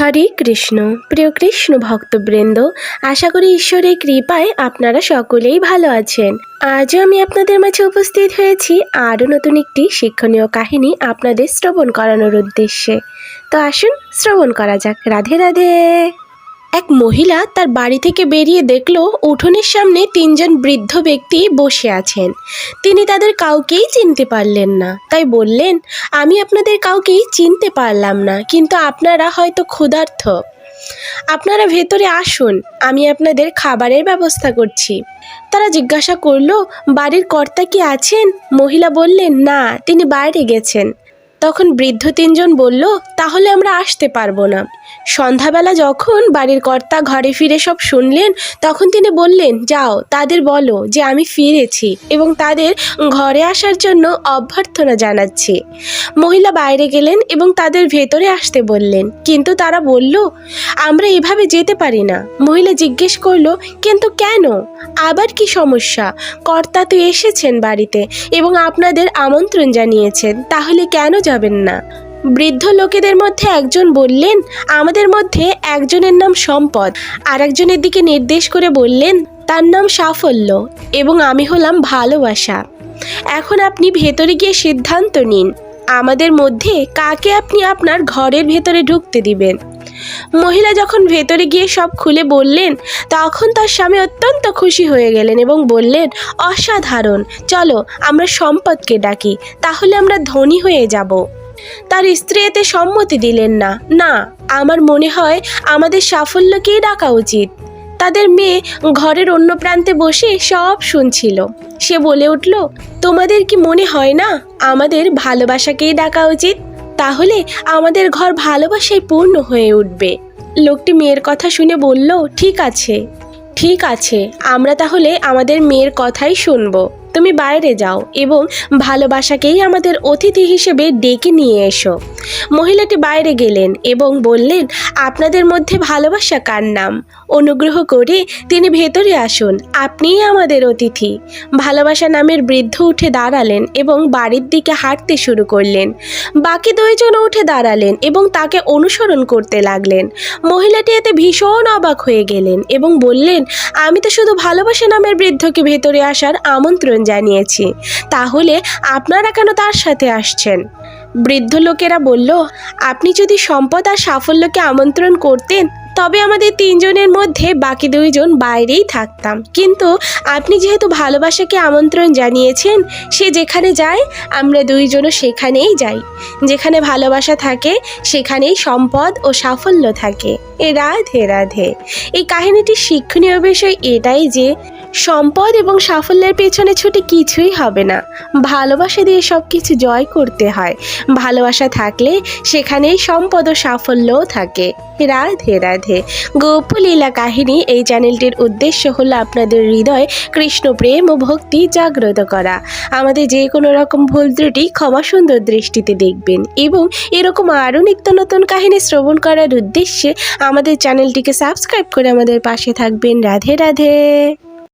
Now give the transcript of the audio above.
হরে কৃষ্ণ। প্রিয় কৃষ্ণ ভক্তবৃন্দ, আশা করি ঈশ্বরের কৃপায় আপনারা সকলেই ভালো আছেন। আজও আমি আপনাদের মাঝে উপস্থিত হয়েছি আরও নতুন একটি শিক্ষণীয় কাহিনী আপনাদের শ্রবণ করানোর উদ্দেশ্যে। তো আসুন শ্রবণ করা যাক। রাধে রাধে। এক মহিলা তার বাড়ি থেকে বেরিয়ে দেখল উঠোনের সামনে তিনজন বৃদ্ধ ব্যক্তি বসে আছেন। তিনি তাদের কাউকেই চিনতে পারলেন না। তাই বললেন, আমি আপনাদের কাউকেই চিনতে পারলাম না, কিন্তু আপনারা হয়তো ক্ষুধার্থ আপনারা ভেতরে আসুন, আমি আপনাদের খাবারের ব্যবস্থা করছি। তারা জিজ্ঞাসা করল, বাড়ির কর্তা কি আছেন? মহিলা বললেন, না, তিনি বাইরে গেছেন। তখন বৃদ্ধ তিনজন বলল, তাহলে আমরা আসতে পারব না। সন্ধ্যাবেলা যখন বাড়ির কর্তা ঘরে ফিরে সব শুনলেন, তখন তিনি বললেন, যাও, তাদের বলো যে আমি ফিরেছি এবং তাদের ঘরে আসার জন্য অভ্যর্থনা জানাচ্ছি। মহিলা বাইরে গেলেন এবং তাদের ভেতরে আসতে বললেন, কিন্তু তারা বলল, আমরা এভাবে যেতে পারি না। মহিলা জিজ্ঞেস করল, কিন্তু কেন? আবার কি সমস্যা? কর্তা তো এসেছেন বাড়িতে এবং আপনাদের আমন্ত্রণ জানিয়েছেন, তাহলে কেন যাবেন না? বৃদ্ধ লোকেদের মধ্যে একজন বললেন, আমাদের মধ্যে একজনের নাম সম্পদ। আর একজনের দিকে নির্দেশ করে বললেন, তার নাম সাফল্য এবং আমি হলাম ভালোবাসা। এখন আপনি ভেতরে গিয়ে সিদ্ধান্ত নিন, আমাদের মধ্যে কাকে আপনি আপনার ঘরের ভেতরে ঢুকতে দিবেন? মহিলা যখন ভেতরে গিয়ে সব খুলে বললেন, তখন তার স্বামী অত্যন্ত খুশি হয়ে গেলেন এবং বললেন, অসাধারণ, চলো আমরা সম্পদকে ডাকি, তাহলে আমরা ধনী হয়ে যাব। তার স্ত্রী এতে সম্মতি দিলেন না। না, আমার মনে হয় আমাদের সাফল্যকেই ডাকা উচিত। তাদের মেয়ে ঘরের অন্য প্রান্তে বসে সব শুনছিল। সে বলে উঠল, তোমাদের কি মনে হয় না আমাদের ভালোবাসাকেই ডাকা উচিত? তাহলে আমাদের ঘর ভালোবাসায় পূর্ণ হয়ে উঠবে। লোকটি মেয়ের কথা শুনে বলল, ঠিক আছে ঠিক আছে, আমরা তাহলে আমাদের মেয়ের কথাই শুনব। তুমি বাইরে যাও এবং ভালোবাসাকেই আমাদের অতিথি হিসেবে ডেকে নিয়ে এসো। মহিলাটি বাইরে গেলেন এবং বললেন, আপনাদের মধ্যে ভালোবাসা কার নাম? অনুগ্রহ করে তিনি ভেতরে আসুন, আপনিই আমাদের অতিথি। ভালোবাসা নামের বৃদ্ধ উঠে দাঁড়ালেন এবং বাড়ির দিকে হাঁটতে শুরু করলেন। বাকি দুইজনও উঠে দাঁড়ালেন এবং তাকে অনুসরণ করতে লাগলেন। মহিলাটি এতে ভীষণ অবাক হয়ে গেলেন এবং বললেন, আমি তো শুধু ভালোবাসা নামের বৃদ্ধকে ভেতরে আসার আমন্ত্রণ জানিয়েছি। তাহলে আপনারা কেন তার সাথে আসছেন? বৃদ্ধ লোকেরা বলল, আপনি যদি সম্পদ আর সাফল্যকে আমন্ত্রণ করতেন, তবে আমাদের তিনজনের মধ্যে বাকি দুইজন বাইরেই থাকতাম। কিন্তু আপনি যেহেতু ভালোবাসাকে আমন্ত্রণ জানিয়েছেন, সে যেখানে যায়, আমরা দুইজনও সেখানেই যাই। যেখানে ভালোবাসা থাকে, সেখানেই সম্পদ ও সাফল্য থাকে। এ রাধে রাধে। এই কাহিনীটির শিক্ষণীয় বিষয় এটাই যে সম্পদ এবং সাফল্যের পেছনে ছুটে কিছুই হবে না। ভালোবাসা দিয়ে সব কিছু জয় করতে হয়। ভালোবাসা থাকলে সেখানেই সম্পদ ও সাফল্যও থাকে। রাধে রাধে। গোপলীলা কাহিনী এই চ্যানেলটির উদ্দেশ্য হলো আপনাদের হৃদয় কৃষ্ণ প্রেম ও ভক্তি জাগ্রত করা। আমাদের যে কোনো রকম ভুল ত্রুটি ক্ষমা সুন্দর দৃষ্টিতে দেখবেন এবং এরকম আরও নিত্য নতুন কাহিনী শ্রবণ করার উদ্দেশ্যে আমাদের চ্যানেলটিকে সাবস্ক্রাইব করে আমাদের পাশে থাকবেন। রাধে রাধে।